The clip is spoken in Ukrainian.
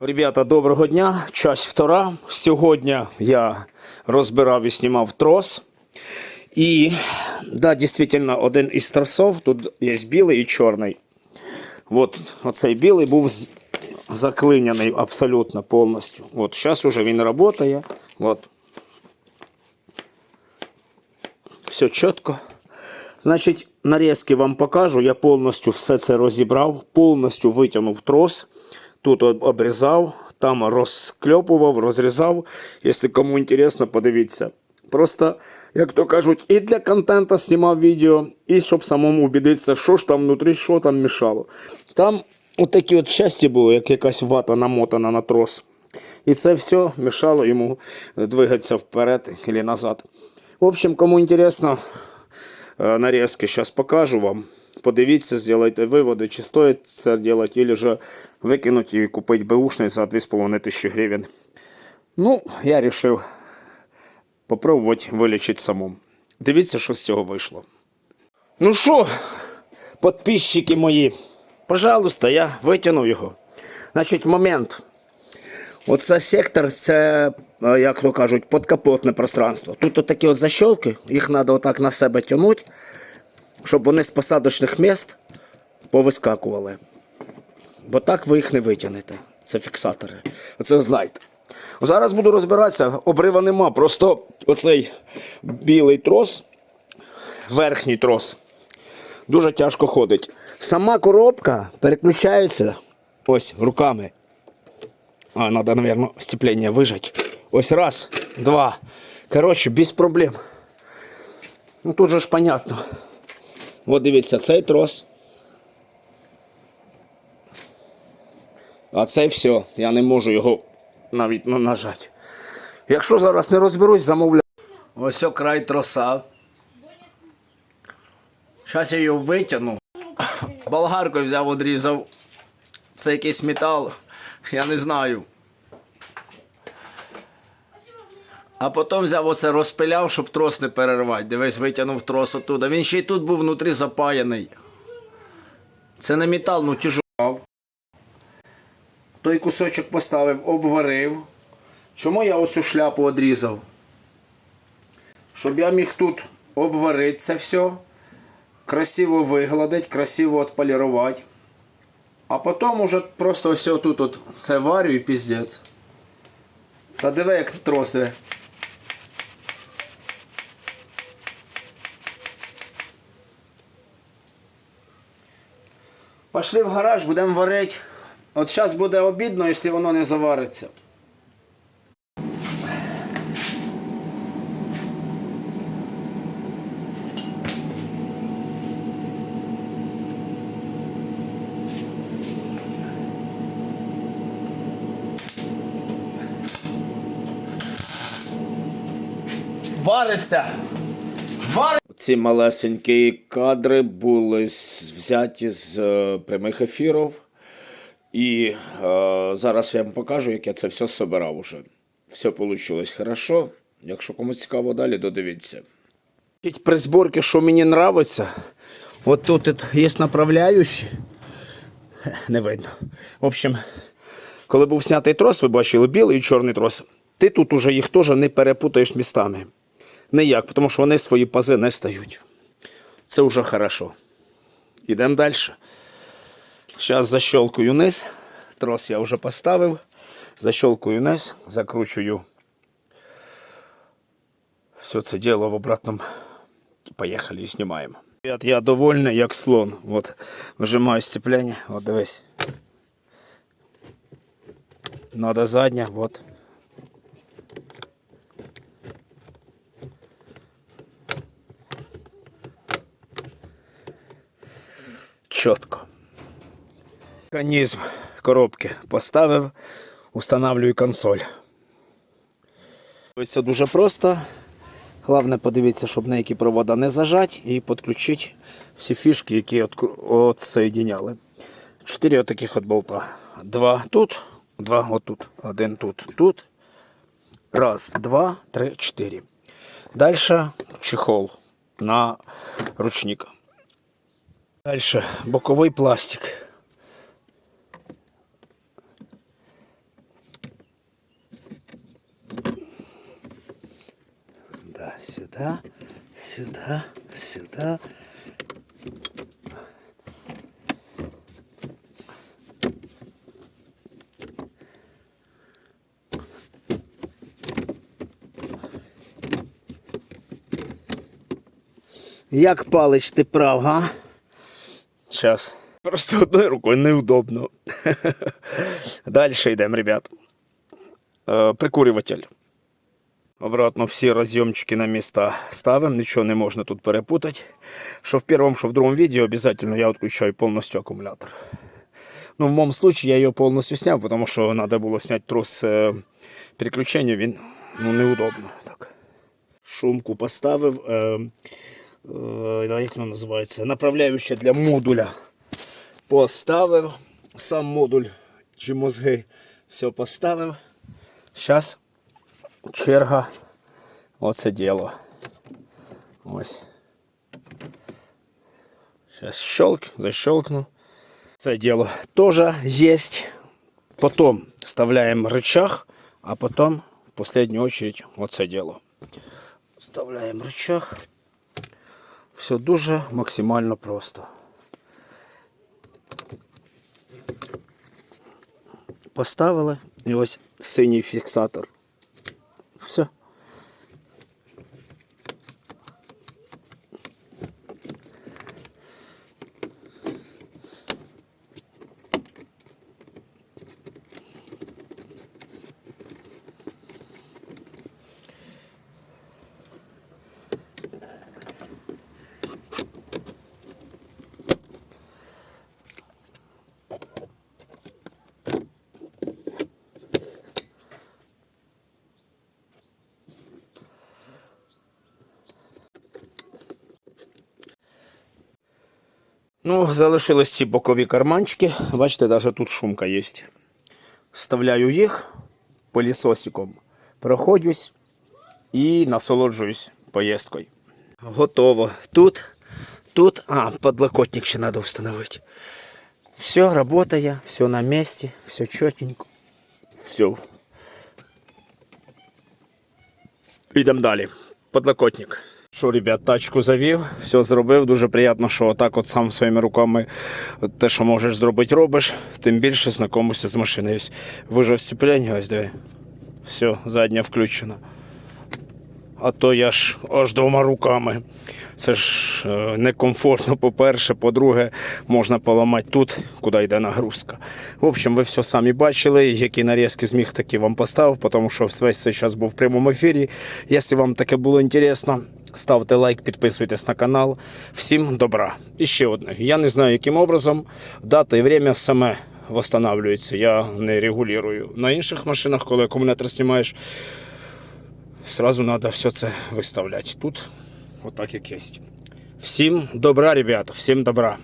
Ребята, доброго дня. Час втора. Сьогодні я розбирав і знімав трос. І, да, дійсно, один із тросов, тут є білий і чорний. От оцей білий був заклиняний абсолютно повністю. От зараз уже він працює. От. Все чітко. Значить, нарізки вам покажу. Я повністю все це розібрав, повністю витягнув трос. Тут обрізав, там розкльопував, розрізав. Якщо кому інтересно, подивіться. Просто, як то кажуть, і для контенту знімав відео, і щоб самому убедитися, що ж там внутрі, що там мішало. Там от такі от часті були, як якась вата намотана на трос. І це все мішало йому двигатися вперед і назад. В общем, кому інтересно, Э, нарезки сейчас покажу вам. Подивіться, сделайте виводи, чи стоїть це робити, или же викинуть і купити беушний за 2,5 тисячі гривень. Ну, я вирішив попробувати вилічити самому. Дивіться, що з цього вийшло. Ну що, підписчики мої, пожалуйста, я витягнув його. Значить, момент. Оце сектор, це, е, як то кажуть, подкапотне пространство. Тут от такі от защолки, їх треба отак на себе тягнути, щоб вони з посадочних міст повискакували. Бо так ви їх не витягнете. Це фіксатори. Оце знайте. Зараз буду розбиратися, обрива нема, просто оцей білий трос, верхній трос, дуже тяжко ходить. Сама коробка переключається ось руками. А, надо, наверное, сцепление выжать. Ось раз, два. Короче, без проблем. Ну тут же ж понятно. От дивіться, цей трос. А цей все. Я не можу його навіть ну, нажати. Якщо зараз не розберусь, замовляю. Ось о край троса. Зараз я його витягну. Болгаркою взяв, одрізав. Це якийсь метал. Я не знаю. А потім взяв оце розпиляв, щоб трос не перервати. Дивись, витягнув трос оттуда. Він ще й тут був внутрі запаяний. Це не метал, ну тяжов. Той кусочок поставив, обварив. Чому я оцю шляпу одрізав? Щоб я міг тут обварити це все, красиво вигладити, красиво отполірувати. А потім уже просто ось тут от це варю і піздець. Та диви, як троси. Пошли в гараж, будемо варити. От зараз буде обідно, якщо воно не завариться. Вариться! Вариться! Ці малесенькі кадри були взяті з е, прямих ефірів. І е, зараз я вам покажу, як я це все собирав уже. Все вийшло хорошо. Якщо комусь цікаво далі, додивіться. При зборці, що мені подобається, от тут є направляючі. Не видно. В общем, коли був снятий трос, ви бачили білий і чорний трос. Ти тут уже їх теж не перепутаєш містами. Ніяк, тому що вони свої пази не стають. Це вже хорошо. Йдемо далі. Зараз защелкую низ. Трос я вже поставив. Защелкую низ, закручую все це діло в обратному. Поїхали і знімаємо. Я довольний, як слон. От, вижимаю сцеплення. От дивись. Надо задня, вот. Чітко. Механізм коробки поставив, устанавливаю консоль. Ось Це дуже просто. Головне подивитися, щоб на які провода не зажать і підключити всі фішки, які відсоєдиняли. Чотири отаких от болта. Два тут, два отут. Один тут, тут. Раз, два, три, чотири. Далі чехол на ручник. Дальше боковий пластик. Да, сюда, сюда, сюда. Як палич ти прав, га? Сейчас. Просто одною рукою неудобно. Далі йдемо, ребят. Е, прикурюватель. Обратно всі розйомчики на міста ставим, нічого не можна тут перепутати. Що в першому, що в другому відео обязательно я відключаю повністю акумулятор. Ну, в моєму случае я його повністю зняв, тому що треба було зняти трос е, переключення, він ну, неудобно. Так. Шумку поставив. Е, е, як воно називається? Направляюче для модуля. Поставив сам модуль чи мозги. Все поставив. Зараз черга. Оце діло. Ось. Сейчас щелк, защелкну. Це діло теж є. Потім вставляємо рычаг, а потім в последню очередь оце діло. Вставляємо рычаг. Все дуже максимально просто. Поставили і ось синій фіксатор. Все. Ну, залишились ці бокові карманчики. Бачите, навіть тут шумка є. Вставляю їх пилісосиком, проходжусь і насолоджуюсь поїздкою. Готово. Тут, тут, а, подлокотник ще треба встановити. Все работає, все на місці, все чотенько. Все. Йдемо далі. Подлокотник. Що, ребят, тачку завів, все зробив. Дуже приємно, що отак от сам своїми руками те, що можеш зробити, робиш. Тим більше знайомишся з машиною. Вижав сцеплення, ось диви. Все, задня включена. А то я ж аж двома руками. Це ж е, некомфортно, по-перше. По-друге, можна поламати тут, куди йде нагрузка. В общем, ви все самі бачили, які нарізки зміг, такі вам поставив, тому що весь цей час був в прямому ефірі. Якщо вам таке було інтересно, ставте лайк, підписуйтесь на канал. Всім добра. І ще одне. Я не знаю, яким образом дата і время саме восстанавливається. Я не регулюю. На інших машинах, коли акумулятор знімаєш, Сразу треба все це виставляти. Тут отак як є. Всім добра, ребята, всім добра.